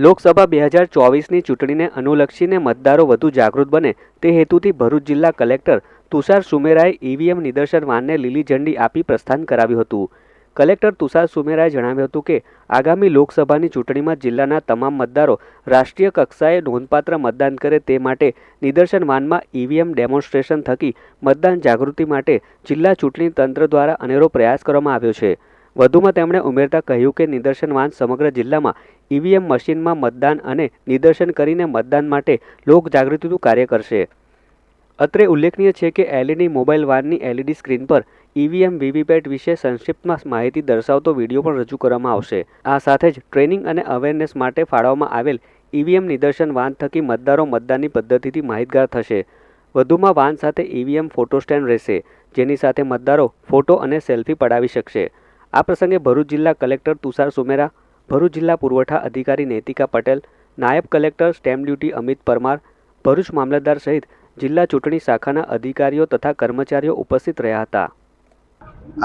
લોકસભા બે હજાર ચોવીસની ચૂંટણીને અનુલક્ષીને મતદારો વધુ જાગૃત બને તે હેતુથી ભરૂચ જિલ્લા કલેક્ટર તુષાર સુમેરાએ ઈવીએમ નિદર્શન વાનને લીલી ઝંડી આપી પ્રસ્થાન કરાવ્યું હતું. કલેક્ટર તુષાર સુમેરાએ જણાવ્યું હતું કે, આગામી લોકસભાની ચૂંટણીમાં જિલ્લાના તમામ મતદારો રાષ્ટ્રીય કક્ષાએ નોંધપાત્ર મતદાન કરે તે માટે નિદર્શન વાનમાં ઈવીએમ ડેમોન્સ્ટ્રેશન થકી મતદાન જાગૃતિ માટે જિલ્લા ચૂંટણી તંત્ર દ્વારા અનેરો પ્રયાસ કરવામાં આવ્યો છે. વધુમાં તેમણે ઉમેરતા કહ્યું કે નિદર્શન વાન સમગ્ર જિલ્લામાં ઈવીએમ મશીનમાં મતદાન અને નિદર્શન કરીને મતદાન માટે લોક જાગૃતિનું કાર્ય કરશે. અત્રે ઉલ્લેખનીય છે કે એલઈડી મોબાઈલ વાનની એલઈડી સ્ક્રીન પર ઈવીએમ વીવીપેટ વિશે સંક્ષિપ્તમાં માહિતી દર્શાવતો વીડિયો પણ રજૂ કરવામાં આવશે. આ સાથે જ ટ્રેનિંગ અને અવેરનેસ માટે ફાળવવામાં આવેલ ઈવીએમ નિદર્શન વાન થકી મતદારો મતદાનની પદ્ધતિથી માહિતગાર થશે. વધુમાં વાન સાથે ઈવીએમ ફોટો સ્ટેન્ડ રહેશે, જેની સાથે મતદારો ફોટો અને સેલ્ફી પડાવી શકશે. આ પ્રસંગે ભરૂચ જિલ્લા કલેક્ટર તુષાર સુમેરા, ભરૂચ જિલ્લા પુરવઠા અધિકારી નૈતિકા પટેલ, નાયબ collector stamp duty Amit Parmar, Bharuch મામલતદાર સહિત જિલ્લા ચૂંટણી શાખાના અધિકારીઓ તથા કર્મચારીઓ ઉપસ્થિત રહ્યા હતા.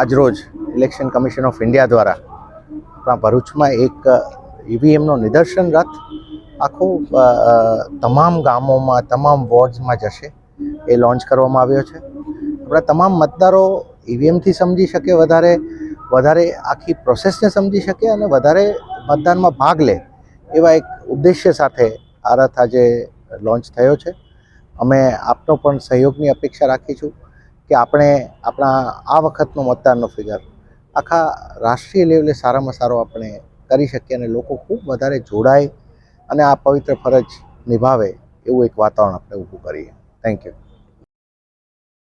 આજરોજ ઇલેક્શન કમિશન ઓફ ઇન્ડિયા દ્વારા આપણા ભરૂચમાં એક ઈવીએમનો નિદર્શન રથ આખો તમામ ગામોમાં, તમામ વોર્ડ્સમાં જશે. એ લોન્ચ કરવામાં આવ્યો છે. આપણા તમામ મતદારો ઈવીએમથી સમજી શકે વધારે. વધારે આખી પ્રોસેસને સમજી શકે અને વધારે મતદાનમાં ભાગ લે એવા એક ઉદ્દેશ્ય સાથે આ આજે લોન્ચ થયો છે. અમે આપનો પણ સહયોગની અપેક્ષા રાખીશું કે આપણે આપણા આ વખતનો મતદાનનો ફિગર આખા રાષ્ટ્રીય લેવલે સારામાં સારો આપણે કરી શકીએ અને લોકો ખૂબ વધારે જોડાય અને આ પવિત્ર ફરજ નિભાવે એવું એક વાતાવરણ આપણે ઊભું કરીએ. Thank you